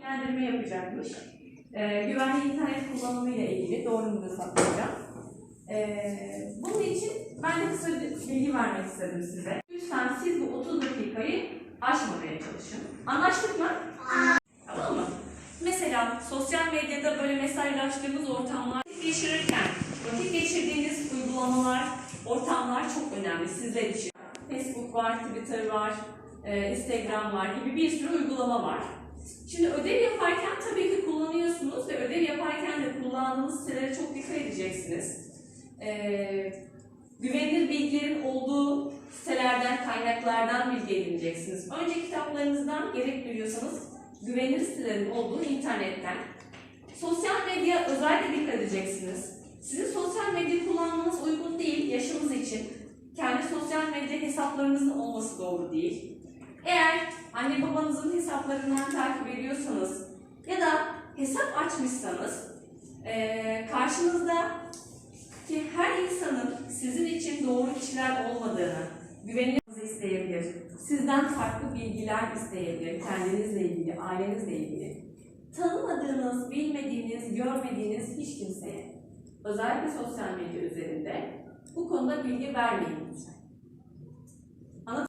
Bilgilendirme yapacakmış. Ee, güvenli internet kullanımı ile ilgili doğru mu hesaplayacağım. Ee, bunun için ben de kısa bir bilgi vermek istedim size. Lütfen siz bu 30 dakikayı aşmamaya çalışın. Anlaştık mı? Tamam mı? Mesela sosyal medyada böyle mesajlaştığımız ortamlar geçirirken vakit geçirdiğiniz uygulamalar, ortamlar çok önemli sizler için. Facebook var, Twitter var, e, Instagram var gibi bir sürü uygulama var. Şimdi ödev yaparken tabii ki kullanıyorsunuz ve ödev yaparken de kullandığınız sitelere çok dikkat edeceksiniz. Ee, güvenilir bilgilerin olduğu sitelerden, kaynaklardan bilgi edineceksiniz. Önce kitaplarınızdan gerek duyuyorsanız güvenilir sitelerin olduğu internetten. Sosyal medya özellikle dikkat edeceksiniz. Sizin sosyal medya kullanmanız uygun değil yaşınız için. Kendi sosyal medya hesaplarınızın olması doğru değil. Eğer anne babanızın hesaplarından takip ediyorsanız ya da hesap açmışsanız eee karşınızda ki her insanın sizin için doğru kişiler olmadığını güveninizi isteyebilir. Sizden farklı bilgiler isteyebilir kendinizle ilgili, ailenizle ilgili. Tanımadığınız, bilmediğiniz, görmediğiniz hiç kimseye özellikle sosyal medya üzerinde bu konuda bilgi vermeyin.